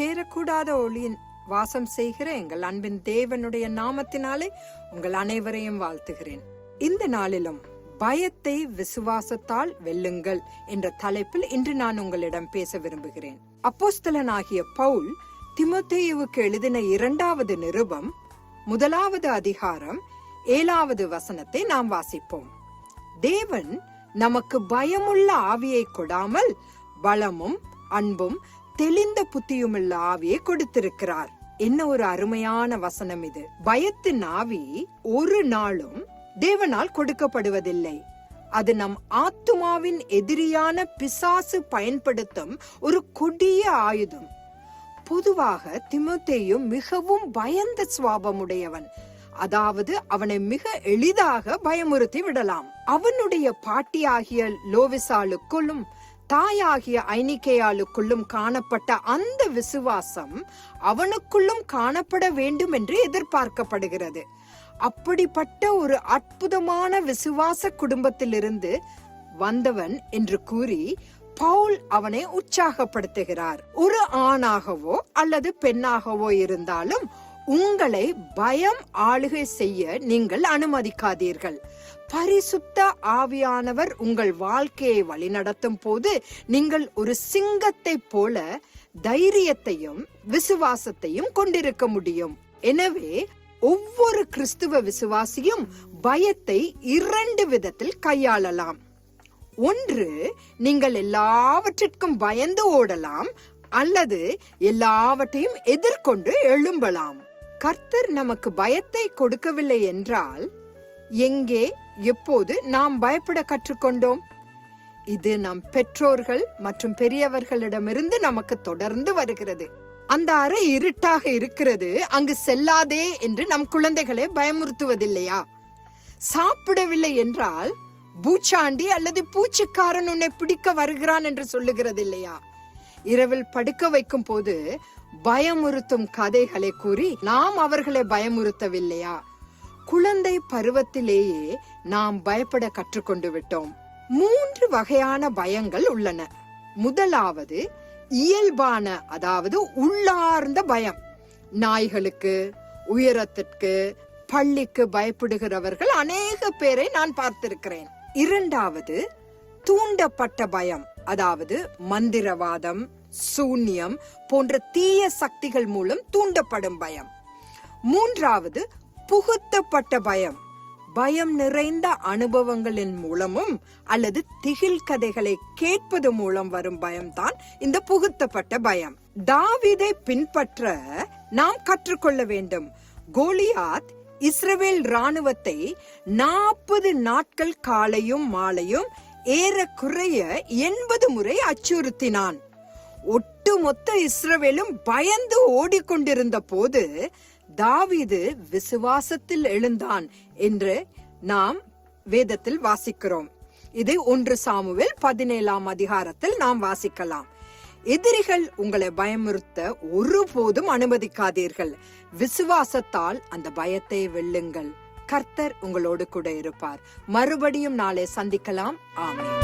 சேரக்கூடாத ஒளியின் வாசம் செய்கிற எங்கள் அன்பின் தேவனுடைய நாமத்தினாலே உங்கள் அனைவரையும் வாழ்த்துகிறேன். இந்த நாளிலும் பயத்தை விசுவாசத்தால் வெல்லுங்கள் என்ற தலைப்பில் இன்று நான் உங்களிடம் பேச விரும்புகிறேன். அப்போஸ்தலனாகிய பவுல் திமுத்தேயுவுக்கு எழுதின இரண்டாவது நிருபம் முதலாவது அதிகாரம் ஏழாவது வசனத்தை நாம் வாசிப்போம். தேவன் நமக்கு பயமுள்ள ஆவியை கொடாமல் பலமும் அன்பும் தெளிந்த புத்தியுமுள்ள ஆவியை கொடுத்திருக்கிறார். என்ன ஒரு அருமையான வசனம் இது. பயத்தின் ஆவி ஒரு நாளும் தேவனால் கொடுக்கப்படுவதில்லை. அது நம் ஆத்துமாவின் எதிரியான பிசாசு பயன்படுத்தும் ஒரு கொடிய ஆயுதம். பொதுவாக திமுத்தேயும் மிகவும் பயந்த சுவாபமுடையவன். அதாவது அவனை மிக எளிதாக பயமுறுத்தி விடலாம். அவனுடைய பாட்டியாகிய லோவிசாலுக்குள்ளும் தாயாகிய ஐனிக்கையாளுக்குள்ளும் காணப்பட்ட அந்த விசுவாசம் அவனுக்குள்ளும் காணப்பட வேண்டும் என்று எதிர்பார்க்கப்படுகிறது. அப்படிப்பட்ட ஒரு அற்புதமான விசுவாச குடும்பத்திலிருந்து வந்தவன் என்று கூறி பவுல் அவனை உற்சாகப்படுத்துகிறார். ஒரு ஆணாகவோ அல்லது பெண்ணாகவோ இருந்தாலும் உங்களை பயம் ஆளுகை செய்ய நீங்கள் அனுமதிக்காதீர்கள். பரிசுத்த ஆவியானவர் உங்கள் வாழ்க்கையை வழிநடத்தும் போது நீங்கள் ஒரு சிங்கத்தை போல தைரியத்தையும் விசுவாசத்தையும் கொண்டிருக்க முடியும். எனவே ஒவ்வொரு கிறிஸ்துவ விசுவாசியும் பயத்தை இரண்டு விதத்தில் கையாளலாம். ஒன்று நீங்கள் எல்லாவற்றிற்கும் பயந்து ஓடலாம் அல்லது எல்லாவற்றையும் எதிர்கொண்டு எழும்பலாம். கர்த்தர் நமக்கு பயத்தை கொடுக்கவில்லை என்றால் எங்கே எப்போது நாம் பயப்பட கற்றுக்கொண்டோம்? இது நம் பெற்றோர்கள் மற்றும் பெரியவர்களிடமிருந்து நமக்கு தொடர்ந்து வருகிறது. அந்த அறை இருட்டாக இருக்கிறது அங்கு செல்லாதே என்று நம் குழந்தைகளை பயமுறுத்துவதில்லையா? சாப்பிடவில்லை என்றால் பூச்சாண்டி அல்லது பூச்சிக்காரன் உன்னை பிடிக்க வருகிறான் என்று சொல்லுகிறது இல்லையா இரவில் படுக்க வைக்கும் போது பயமுறுத்தும் கதைகளை கூறி நாம் அவர்களை பயமுறுத்தவில்லையா? குழந்தை பருவத்திலேயே நாம் பயப்பட கற்றுக்கொண்டு விட்டோம். மூன்று வகையான பயங்கள் உள்ளன. முதலாவது இயல்பான அதாவது உள்ளார்ந்த பயம். நாய்களுக்கு உயரத்திற்கு பள்ளிக்கு பயப்படுகிறவர்கள் அநேக பேரை நான் பார்த்திருக்கிறேன். இரண்டாவது தூண்டப்பட்ட பயம். அதாவது மந்திரவாதம் சூன்யம் போன்ற தீய சக்திகள் மூலம் தூண்டப்படும் பயம். மூன்றாவது புகுத்தப்பட்ட பயம். பயம் நிறைந்த அனுபவங்களின் மூலமும் அல்லது திகில் கதைகளை கேட்பது மூலம் வரும் பயம்தான் இந்த புகுத்தப்பட்ட பயம். தாவிதை பின்பற்ற நாம் கற்றுக்கொள்ள வேண்டும். கோலியாத் இஸ்ரவேல் ராணுவத்தை நாற்பது நாட்கள் காலையும் மாலையும் ஏறக்குறைய எண்பது முறை அச்சுறுத்தினான். ஒட்டுமொத்த இஸ்ரவேலும் பயந்து ஓடிக்கொண்டிருந்த போது தாவிது விசுவாசத்தில் எழுந்தான் என்று நாம் வேதத்தில் வாசிக்கிறோம். இது ஒன்று சாமுவில் பதினேழாம் அதிகாரத்தில் நாம் வாசிக்கலாம். எதிரிகள் உங்களை பயமுறுத்த ஒருபோதும் அனுமதிக்காதீர்கள். விசுவாசத்தால் அந்த பயத்தை வெல்லுங்கள். கர்த்தர் உங்களோடு கூட இருப்பார். மறுபடியும் நாளை சந்திக்கலாம். ஆமென்.